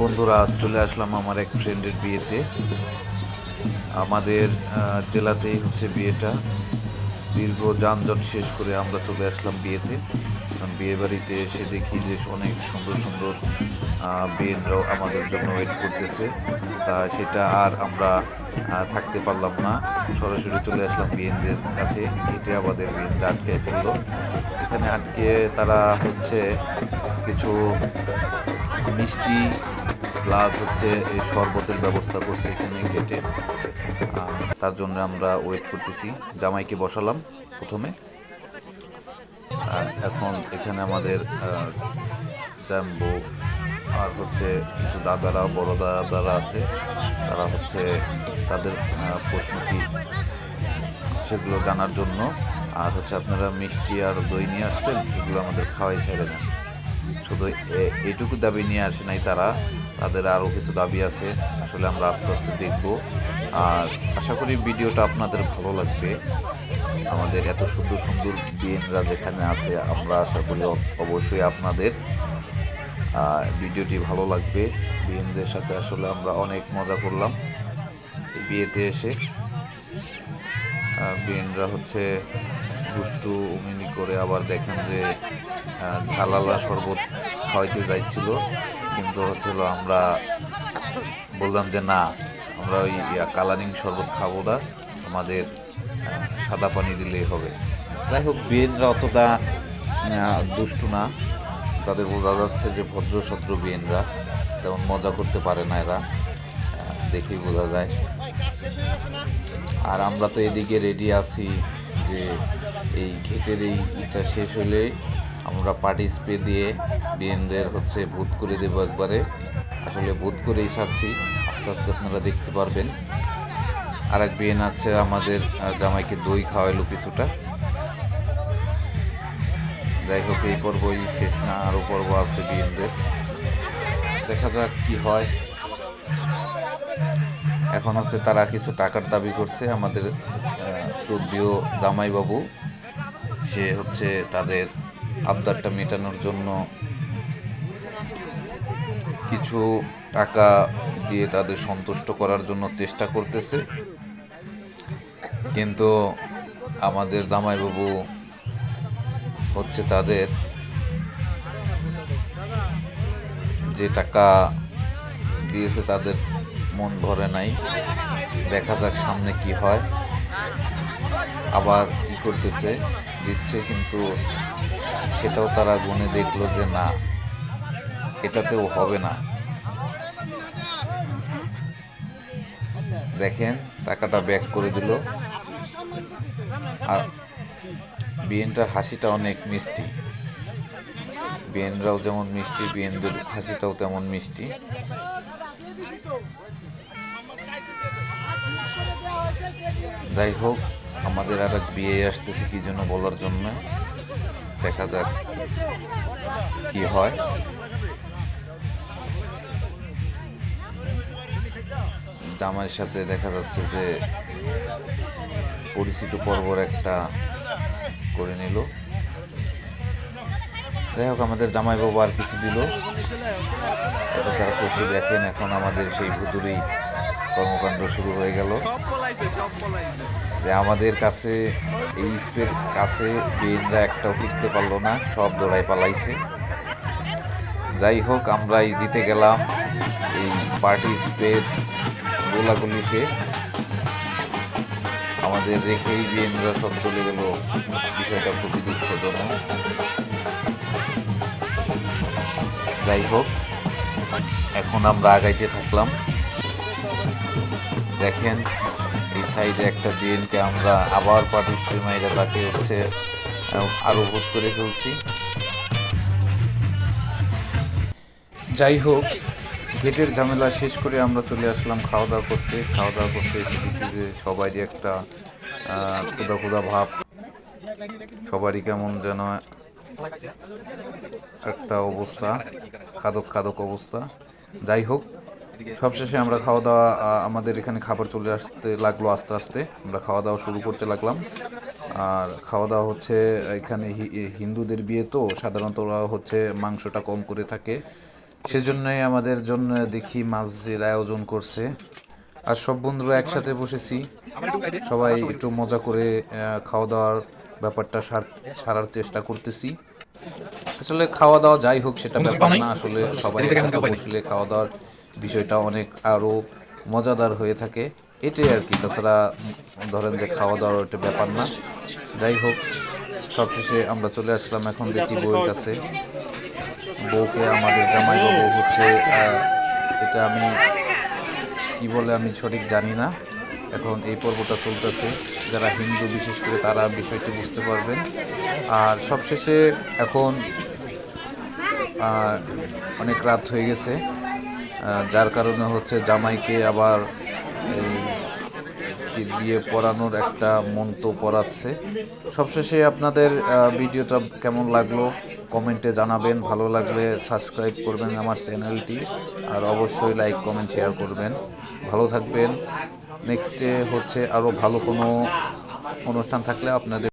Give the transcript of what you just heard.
বন্ধুরা, চলে আসলাম আমার এক ফ্রেন্ডের বিয়েতে। আমাদের জেলাতেই হচ্ছে বিয়েটা। দীর্ঘ যানজট শেষ করে আমরা চলে আসলাম বিয়েতে। বিয়ে বাড়িতে এসে দেখি যে অনেক সুন্দর সুন্দর বিয়েরাও আমাদের জন্য ওয়েট করতেছে। তা সেটা আর আমরা থাকতে পারলাম না। সরাসরি চলে আসলাম বিয়েনদের কাছে। এটি আমাদের বিয়েনটা আটকে ফেলল। এখানে আটকে তারা হচ্ছে কিছু মিষ্টি প্লাস হচ্ছে এই শরবতের ব্যবস্থা করছে এখানে গেটে তার জন্য আমরা ওয়েট করতেছি। জামাইকে বসালাম প্রথমে। আর এখন এখানে আমাদের জ্যাম্বো আর হচ্ছে কিছু দাদারা, বড় দাদারা আছে। তারা হচ্ছে তাদের প্রশ্ন কি সেগুলো জানার জন্য। আর হচ্ছে আপনারা মিষ্টি আর দই নিয়ে আসছেন, এগুলো আমাদের খাওয়াই ছেড়ে দেন। শুধু এটুকু দাবি নিয়ে আসে নাই তারা। তাদের আরও কিছু দাবি আছে। আসলে আমরা আস্তে আস্তে দেখব। আর আশা করি ভিডিওটা আপনাদের ভালো লাগবে। আমাদের এত সুন্দর সুন্দর বিয়েনরা যেখানে আছে, আমরা আশা করি অবশ্যই আপনাদের ভিডিওটি ভালো লাগবে। বিয়েনদের সাথে আসলে আমরা অনেক মজা করলাম বিয়েতে এসে। বিএনরা হচ্ছে দুষ্টু উমিনি করে আবার দেখেন যে ঝালালা শরবত খাওয়াইতে যাইছিল। কিন্তু হচ্ছিল আমরা বললাম যে, না, আমরা ওই কালারিং শরবত খাব না। আমাদের সাদা পানি দিলেই হবে। যাই হোক, বিএনরা অতটা দুষ্টু না। তাদের বোঝা যাচ্ছে যে, ভদ্র সদ্র বিএনরা তেমন মজা করতে পারে না এরা। দেখেই বোঝা যায়। আর আমরা তো এদিকে রেডি আছি যে এই ঘেটের এই ইটা শেষ হলে আমরা পার্টি স্প্রে দিয়ে বিএনদের হচ্ছে ভূত করে দেবো একবারে। আসলে ভূত করেই সারছি। আস্তে আস্তে আপনারা দেখতে পারবেন। আর এক বিয়েন আছে আমাদের জামাইকে দই খাওয়াইলো কিছুটা। যাই হোক, এই পর্বই শেষ না, আরও পর্ব আছে বিএনদের দেখা যাক কি হয়। এখন হচ্ছে তারা কিছু টাকার দাবি করছে আমাদের চোদ্দীয় জামাইবাবু। সে হচ্ছে তাদের আবদারটা মেটানোর জন্য কিছু টাকা দিয়ে তাদের সন্তুষ্ট করার জন্য চেষ্টা করতেছে। কিন্তু আমাদের জামাইবাবু হচ্ছে তাদের যে টাকা দিয়েছে তাদের মন ভরে নাই। দেখা যাক সামনে কি হয়। আবার কি করতেছে। দিচ্ছে, কিন্তু সেটাও তারা গুনে দেখল যে না, এটাতেও হবে না। দেখেন, টাকাটা ব্যাক করে দিল। আর বিএনটার হাসিটা অনেক মিষ্টি। বিএনরাও যেমন মিষ্টি বিএনদের হাসিটাও তেমন মিষ্টি। যাই হোক আমাদের আর এক বিয়ে আসতেছে কি জন্য বলার জন্য। দেখা যাক কি হয়। জামাইয়ের সাথে দেখা যাচ্ছে যে পরিচিত পর্বর একটা করে নিল। যাই হোক, আমাদের জামাই বাবু আর কিছু দিল। এটা তারা খুশি দেখেন, এখন আমাদের সেই ভুতুরি কর্মকাণ্ড শুরু হয়ে গেল। যে আমাদের কাছে, এই স্পের কাছে বেনরা একটাও টিকতে পারল না, সব দৌড়াই পালাইছে। যাই হোক আমরা এই জিতে গেলাম এই পার্টি স্পের গোলাগুলিতে। আমাদের রেখেই বিএনরা সব চলে গেল, বিষয়টা খুবই দুঃখজনক। যাই হোক, এখন আমরা আগাইতে থাকলাম। দেখেন সাইডে একটা ডিএনকে আমরা আবার পার্টিসিপেট মাইরা তাকে হচ্ছে আহ, আরও ভোট করে ফেলছি। যাই হোক গেটের ঝামেলা শেষ করে আমরা চলে আসলাম খাওয়া দাওয়া করতে। খাওয়া দাওয়া করতে এসে দেখি যে সবারই একটা আহ, ক্ষুধা ক্ষুধা ভাব। সবারই কেমন যেন একটা অবস্থা খাদক খাদক অবস্থা। যাই হোক সবশেষে আমরা খাওয়া দাওয়া আমাদের এখানে খাবার চলে আসতে লাগল আস্তে আস্তে। আমরা খাওয়া দাওয়া শুরু করতে লাগলাম। আর খাওয়া দাওয়া হচ্ছে এখানে হিন্দুদের বিয়ে তো, সাধারণত হচ্ছে মাংসটা কম করে থাকে। সেজন্যই আমাদের জন্য দেখি মাছের আয়োজন করছে। আর সব বন্ধুরা একসাথে বসেছি। সবাই একটু মজা করে খাওয়া দাওয়ার ব্যাপারটা সার- সারার চেষ্টা করতেছি। আসলে খাওয়া দাওয়া যাই হোক, সেটা ব্যাপার না। আসলে সবাই বসলে খাওয়া দাওয়ার বিষয়টা অনেক আরও মজাদার হয়ে থাকে। এটাই আর কি, তাছাড়া ধরেন যে খাওয়া দাওয়ার একটা ব্যাপার না। যাই হোক, সবশেষে আমরা চলে আসলাম এখন দেখি বউয়ের কাছে। বউকে আমাদের জামাই বাবু হচ্ছে এটা আমি কি বলে আমি সঠিক জানি না। এখন এই পর্বটা চলতেছে। যারা হিন্দু, বিশেষ করে তারা বিষয়টি বুঝতে পারবেন। আর সবশেষে এখন অনেক রাত হয়ে গেছে। যার কারণে হচ্ছে জামাইকে আবার বিয়ে পড়ানোর একটা মন্ত্র পড়াচ্ছে। সবশেষে আপনাদের ভিডিওটা কেমন লাগল কমেন্টে জানাবেন। ভালো লাগলে সাবস্ক্রাইব করবেন আমার চ্যানেলটি আর অবশ্যই লাইক, কমেন্ট, শেয়ার করবেন। ভালো থাকবেন। নেক্সটে হচ্ছে আরও ভালো কোনো অনুষ্ঠান থাকলে আপনাদের